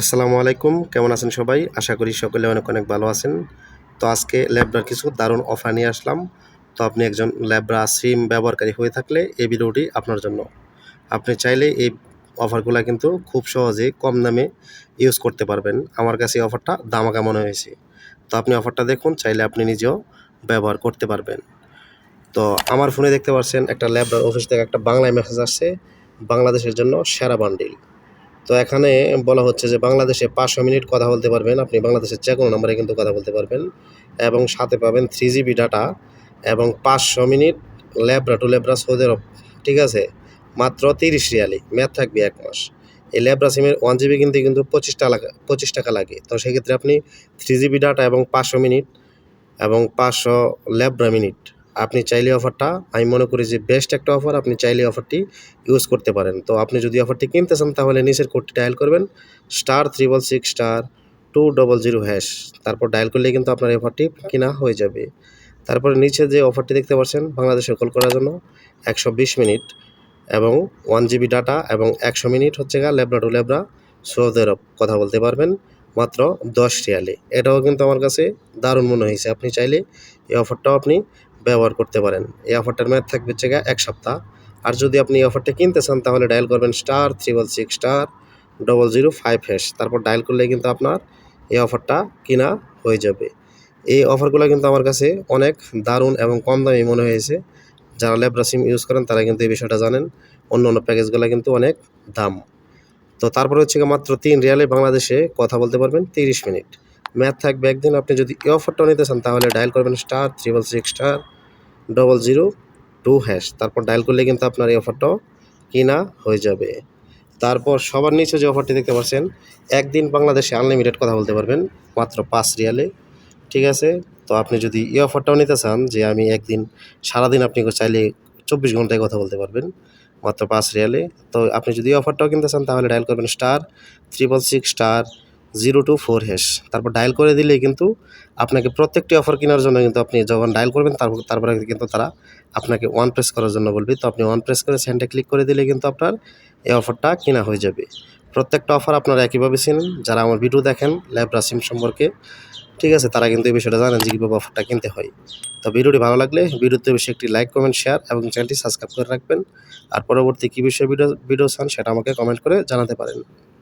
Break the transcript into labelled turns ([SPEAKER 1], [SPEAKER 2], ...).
[SPEAKER 1] আসসালামু আলাইকুম, কেমন আছেন সবাই? আশা করি সকলে অনেক অনেক ভালো আছেন। তো আজকে ল্যাবরার কিছু দারুণ অফার নিয়ে আসলাম। তো আপনি একজন ল্যাবরা সিম ব্যবহারকারী হয়ে থাকলে এই ভিডিওটি আপনার জন্য। আপনি চাইলে এই অফারগুলো কিন্তু খুব সহজে কম দামে ইউজ করতে পারবেন। আমার কাছে এই অফারটা দামাকা মনে হয়েছে। তো আপনি অফারটা দেখুন, চাইলে আপনি নিজেও ব্যবহার করতে পারবেন। তো আমার ফোনে দেখতে পাচ্ছেন একটা ল্যাবরার অফিস থেকে একটা বাংলায় মেসেজ আসছে, বাংলাদেশের জন্য সেরা বান্ডিল তো এখানে বলা হচ্ছে যে বাংলাদেশে পাঁচশো মিনিট কথা বলতে পারবেন। আপনি বাংলাদেশের যে কোনো নম্বরে কিন্তু কথা বলতে পারবেন এবং সাথে পাবেন থ্রি জিবি ডাটা এবং পাঁচশো মিনিট ল্যাবরা টু ল্যাবরা সৌদি আরব, ঠিক আছে? মাত্র তিরিশ রিয়ালি ম্যাথ থাকবে এক মাস। এই ল্যাবরা সিমের ওয়ান জিবি কিনতে কিন্তু পঁচিশ টাকা পঁচিশ টাকা লাগে। তো সেক্ষেত্রে আপনি থ্রি জিবি ডাটা এবং পাঁচশো মিনিট এবং পাঁচশো ল্যাবরা মিনিট আপনি চাইলে অফারটা, আমি মনে করি যে বেস্ট একটা অফার, আপনি চাইলে অফারটি ইউজ করতে পারেন। তো আপনি যদি অফারটি কিনতে চান, তাহলে নিচের কোডটি ডায়াল করবেন star triple six star two double zero hash তারপর ডায়াল করলে কিন্তু আপনার অফারটি কিনা হয়ে যাবে। তারপরে নিচে যে অফারটি দেখতে পাচ্ছেন, বাংলাদেশে কল করার জন্য একশো বিশ মিনিট এবং ওয়ান জিবি ডাটা এবং একশো মিনিট হচ্ছে গা ল্যাবরা টু ল্যাবরা সৌদি আরব কথা বলতে পারবেন, মাত্র দশ রিয়ালে। এটাও কিন্তু আমার কাছে দারুণ মনে হয়েছে। আপনি চাইলে এই অফারটাও আপনি ব্যবহার করতে পারেন। এই অফারটার মেয়াদ থাকবে হচ্ছে এক সপ্তাহ। আর যদি আপনি এই অফারটা কিনতে চান, তাহলে ডায়াল করবেন star triple six star double zero five hash তারপর ডায়াল করলে কিন্তু আপনার এই অফারটা কিনা হয়ে যাবে। এই অফারগুলো কিন্তু আমার কাছে অনেক দারুণ এবং কম দামি মনে হয়েছে। যারা ল্যাবরা সিম ইউজ করেন, তারা কিন্তু এই বিষয়টা জানেন। অন্য অন্য প্যাকেজগুলো কিন্তু অনেক দাম। তো তারপরে হচ্ছে মাত্র তিন রিয়ালে বাংলাদেশে কথা বলতে পারবেন তিরিশ মিনিট। ম্যাথ থাকবে একদিন। আপনি যদি এই অফারটা নিতে চান, তাহলে ডায়াল করবেন star triple six star double zero two hash তারপর ডায়াল করলে কিন্তু আপনার এই অফারটাও কিনা হয়ে যাবে। তারপর সবার নিচে যে অফারটি দেখতে পাচ্ছেন, একদিন বাংলাদেশে আনলিমিটেড কথা বলতে পারবেন, মাত্র পাঁচ রিয়ালে। ঠিক আছে? তো আপনি যদি এই অফারটাও নিতে চান যে আমি একদিন, সারাদিন আপনি চাইলে চব্বিশ ঘন্টায় কথা বলতে পারবেন, মাত্র পাঁচ রিয়ালে। তো আপনি যদি এই অফারটাও কিনতে চান, তাহলে ডায়াল করবেন star triple six star zero two four hash তারপর ডায়াল করে দিলেই কিন্তু আপনাকে প্রত্যেকটি অফার কেনার জন্য কিন্তু আপনি যখন ডায়াল করবেন তারপর তারপরে কিন্তু তারা আপনাকে ওয়ান প্রেস করার জন্য বলবে। তো আপনি ওয়ান প্রেস করে সেন্টে ক্লিক করে দিলে কিন্তু আপনার এই অফারটা কেনা হয়ে যাবে। প্রত্যেকটা অফার আপনারা একইভাবে চেনেন। যারা আমার ভিডিও দেখেন ল্যাবরা সিম সম্পর্কে, ঠিক আছে, তারা কিন্তু এই বিষয়টা জানেন যে কীভাবে অফারটা কিনতে হয়। তো ভিডিওটি ভালো লাগলে ভিডিওতে বেশি একটি লাইক কমেন্ট শেয়ার এবং চ্যানেলটি সাবস্ক্রাইব করে রাখবেন। আর পরবর্তী কী বিষয়ে ভিডিও ভিডিও চান সেটা আমাকে কমেন্ট করে জানাতে পারেন।